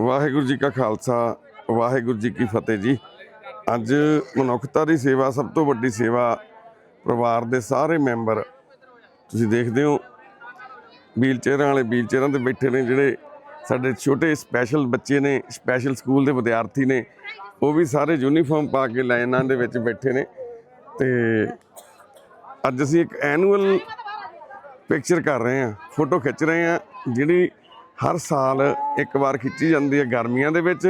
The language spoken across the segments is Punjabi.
ਵਾਹਿਗੁਰੂ ਜੀ ਕਾ ਖਾਲਸਾ, ਵਾਹਿਗੁਰੂ ਜੀ ਕੀ ਫਤਿਹ ਜੀ। ਅੱਜ ਮਨੁੱਖਤਾ ਦੀ ਸੇਵਾ, ਸਭ ਤੋਂ ਵੱਡੀ ਸੇਵਾ ਪਰਿਵਾਰ ਦੇ ਸਾਰੇ ਮੈਂਬਰ, ਤੁਸੀਂ ਦੇਖਦੇ ਹੋ ਵੀਲ ਚੇਅਰਾਂ ਵਾਲੇ ਵੀਲ ਚੇਅਰਾਂ ਤੇ ਬੈਠੇ ਨੇ ਜਿਹੜੇ ਸਾਡੇ ਛੋਟੇ ਸਪੈਸ਼ਲ ਬੱਚੇ ਨੇ ਸਪੈਸ਼ਲ ਸਕੂਲ ਦੇ ਵਿਦਿਆਰਥੀ ਨੇ, ਉਹ ਵੀ ਸਾਰੇ ਯੂਨੀਫਾਰਮ ਪਾ ਕੇ ਲਾਈਨਾਂ ਦੇ ਵਿੱਚ ਬੈਠੇ ਨੇ। ਤੇ ਅੱਜ ਅਸੀਂ ਇੱਕ ਐਨੂਅਲ ਪਿਕਚਰ ਕਰ ਰਹੇ ਹਾਂ ਫੋਟੋ ਖਿੱਚ ਰਹੇ ਹਾਂ, ਜਿਹੜੀ ਹਰ ਸਾਲ ਇੱਕ ਵਾਰ ਖਿੱਚੀ ਜਾਂਦੀ ਹੈ ਗਰਮੀਆਂ ਦੇ ਵਿੱਚ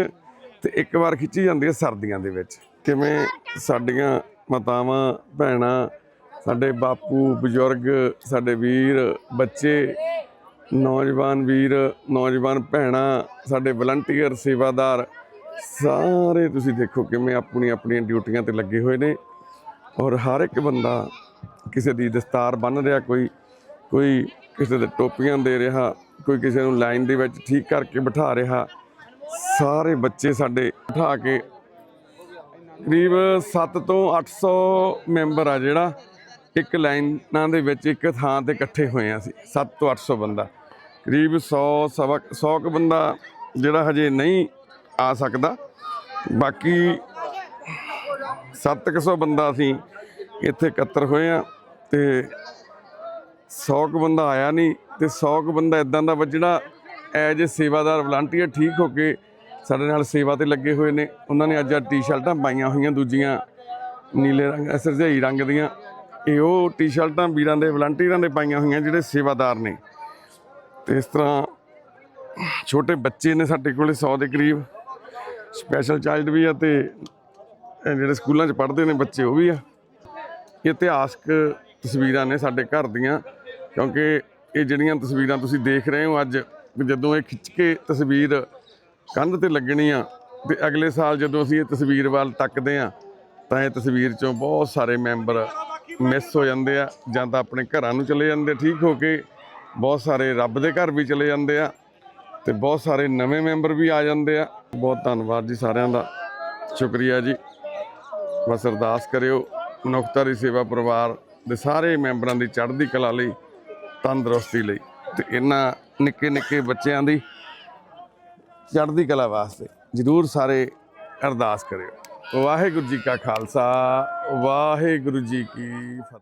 ਤੇ ਇੱਕ ਵਾਰ ਖਿੱਚੀ ਜਾਂਦੀ ਹੈ ਸਰਦੀਆਂ ਦੇ ਵਿੱਚ। ਕਿਵੇਂ ਸਾਡੀਆਂ ਮਾਤਾਵਾਂ, ਭੈਣਾਂ, ਸਾਡੇ ਬਾਪੂ, ਬਜ਼ੁਰਗ, ਸਾਡੇ ਵੀਰ, ਬੱਚੇ, ਨੌਜਵਾਨ ਵੀਰ, ਨੌਜਵਾਨ ਭੈਣਾਂ, ਸਾਡੇ ਵਲੰਟੀਅਰ ਸੇਵਾਦਾਰ, ਸਾਰੇ ਤੁਸੀਂ ਦੇਖੋ ਕਿਵੇਂ ਆਪਣੀ ਆਪਣੀਆਂ ਡਿਊਟੀਆਂ ਤੇ ਲੱਗੇ ਹੋਏ ਨੇ। ਔਰ ਹਰ ਇੱਕ ਬੰਦਾ ਕਿਸੇ ਦੀ ਦਸਤਾਰ ਬੰਨ ਰਿਹਾ, ਕੋਈ ਕੋਈ ਕਿਸੇ ਦੇ ਟੋਪੀਆਂ ਦੇ ਰਿਹਾ ਕੋਈ ਕਿਸੇ ਨੂੰ ਲਾਈਨ ਦੇ ਵਿੱਚ ਠੀਕ ਕਰਕੇ ਬਿਠਾ ਰਿਹਾ। ਸਾਰੇ ਬੱਚੇ ਸਾਡੇ ਬਿਠਾ ਕੇ ਕਰੀਬ 7 ਤੋਂ 800 ਮੈਂਬਰ ਆ ਜਿਹੜਾ ਇੱਕ ਲਾਈਨਾਂ ਦੇ ਵਿੱਚ ਇੱਕ ਥਾਂ ਤੇ ਇਕੱਠੇ ਹੋਏ ਆ ਅਸੀਂ 7 ਤੋਂ 800 ਬੰਦਾ। ਕਰੀਬ 100 ਸਵਾ 100 ਕੁ ਬੰਦਾ ਜਿਹੜਾ ਹਜੇ ਨਹੀਂ ਆ ਸਕਦਾ। ਬਾਕੀ 700 ਬੰਦਾ ਅਸੀਂ ਇੱਥੇ ਇਕੱਤਰ ਹੋਏ ਆ ਤੇ 100 ਕੁ ਬੰਦਾ ਆਇਆ ਨਹੀਂ ਤੇ 100 ਕੁ ਬੰਦਾ ਇਦਾਂ ਦਾ ਵਾ ਜਿਹੜਾ ਐਜ ਏ ਸੇਵਾਦਾਰ ਵਲੰਟੀਅਰ ਠੀਕ ਹੋ ਕੇ ਸਾਡੇ ਨਾਲ ਸੇਵਾ ਤੇ ਲੱਗੇ ਹੋਏ ਨੇ। ਉਹਨਾਂ ਨੇ ਅੱਜ ਆ ਟੀ-ਸ਼ਰਟਾਂ ਪਾਈਆਂ ਹੋਈਆਂ ਦੂਜੀਆਂ ਨੀਲੇ ਰੰਗ ਸਰਜਾਈ ਰੰਗ ਦੀਆਂ। ਇਹ ਉਹ ਟੀ-ਸ਼ਰਟਾਂ ਵੀਰਾਂ ਦੇ ਵਲੰਟੀਅਰਾਂ ਦੇ ਪਾਈਆਂ ਹੋਈਆਂ ਜਿਹੜੇ ਸੇਵਾਦਾਰ ਨੇ। ਤੇ ਇਸ ਤਰ੍ਹਾਂ ਛੋਟੇ ਬੱਚੇ ਨੇ ਸਾਡੇ ਕੋਲੇ 100 ਦੇ ਕਰੀਬ। ਸਪੈਸ਼ਲ ਚਾਈਲਡ ਵੀ ਆ ਤੇ ਜਿਹੜੇ ਸਕੂਲਾਂ 'ਚ ਪੜ੍ਹਦੇ ਨੇ ਬੱਚੇ ਉਹ ਵੀ ਆ। ਇਹ ਇਤਿਹਾਸਕ ਤਸਵੀਰਾਂ ਨੇ ਸਾਡੇ ਘਰ ਦੀਆਂ। ਕਿਉਂਕਿ ਇਹ ਜਿਹੜੀਆਂ ਤਸਵੀਰਾਂ ਤੁਸੀਂ ਦੇਖ ਰਹੇ ਹੋ ਅੱਜ ਜਦੋਂ ਇਹ ਖਿੱਚ ਕੇ ਤਸਵੀਰ ਕੰਧ ਤੇ ਲੱਗਣੀ ਆ, ਤੇ ਅਗਲੇ ਸਾਲ ਜਦੋਂ ਅਸੀਂ ਇਹ ਤਸਵੀਰ ਵੱਲ ਤੱਕਦੇ ਆ, ਤਾਂ ਇਹ ਤਸਵੀਰ ਚੋਂ ਬਹੁਤ ਸਾਰੇ ਮੈਂਬਰ ਮਿਸ ਹੋ ਜਾਂਦੇ ਆ, ਜਾਂ ਤਾਂ ਆਪਣੇ ਘਰਾਂ ਨੂੰ ਚਲੇ ਜਾਂਦੇ, ਠੀਕ ਹੋ ਕੇ ਬਹੁਤ ਸਾਰੇ ਰੱਬ ਦੇ ਘਰ ਵੀ ਚਲੇ ਜਾਂਦੇ ਆ, ਤੇ ਬਹੁਤ ਸਾਰੇ ਨਵੇਂ ਮੈਂਬਰ ਵੀ ਆ ਜਾਂਦੇ ਆ। ਬਹੁਤ ਧੰਨਵਾਦ ਜੀ ਸਾਰਿਆਂ ਦਾ। ਸ਼ੁਕਰੀਆ ਜੀ। ਬਸ ਅਰਦਾਸ ਕਰਿਓ, ਮਨੁੱਖਤਾ ਦੀ ਸੇਵਾ ਪਰਿਵਾਰ ਦੇ ਸਾਰੇ ਮੈਂਬਰਾਂ ਦੀ ਚੜ੍ਹਦੀ ਕਲਾ ਲਈ ਤੰਦਰੁਸਤੀ ਲਈ ਤੇ ਇਹਨਾਂ ਨਿੱਕੇ ਨਿੱਕੇ ਬੱਚਿਆਂ ਦੀ ਚੜ੍ਹਦੀ ਕਲਾ ਵਾਸਤੇ ਜਰੂਰ ਸਾਰੇ ਅਰਦਾਸ ਕਰਿਓ। ਵਾਹਿਗੁਰੂ ਜੀ ਕਾ ਖਾਲਸਾ, ਵਾਹਿਗੁਰੂ ਜੀ ਕੀ ਫਤਿਹ।